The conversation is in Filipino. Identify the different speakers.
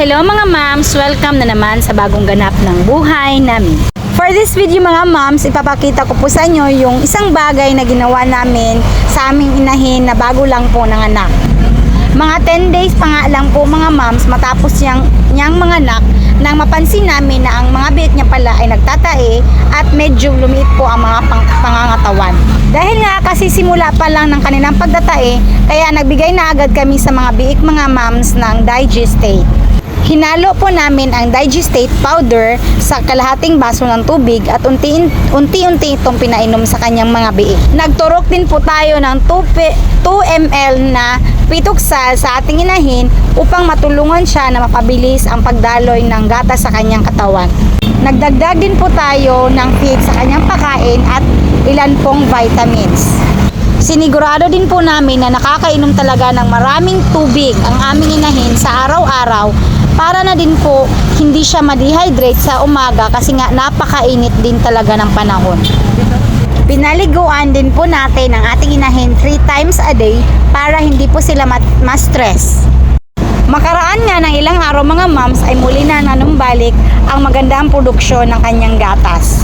Speaker 1: Hello mga moms! Welcome na naman sa bagong ganap ng buhay namin. For this video mga moms, ipapakita ko po sa inyo yung isang bagay na ginawa namin sa aming inahin na bago lang po ng anak. Mga 10 days pa nga lang po mga moms matapos yang, niyang mga anak nang mapansin namin na ang mga biik niya pala ay nagtatae at medyo lumiit po ang mga pang, pangangatawan. Dahil nga kasi simula pa lang ng kanilang pagtatae, kaya nagbigay na agad kami sa mga biik mga moms ng digestate. Hinalo po namin ang digestate powder sa kalahating baso ng tubig at unti- unti-unti itong pinainom sa kanyang mga biik. Nagturok din po tayo ng 2, pe- 2 ml na pituksal sa ating inahin upang matulungan siya na mapabilis ang pagdaloy ng gata sa kanyang katawan. Nagdagdag din po tayo ng feed sa kanyang pakain at ilan pong vitamins. Sinigurado din po namin na nakakainom talaga ng maraming tubig ang aming inahin sa araw-araw para na din po hindi siya ma-dehydrate sa umaga kasi nga napakainit din talaga ng panahon. Pinaliguan din po natin ang ating inahin 3 times a day para hindi po sila ma-stress. Makaraan nga ng ilang araw mga moms ay muli na nanumbalik ang magandang produksyon ng kanyang gatas.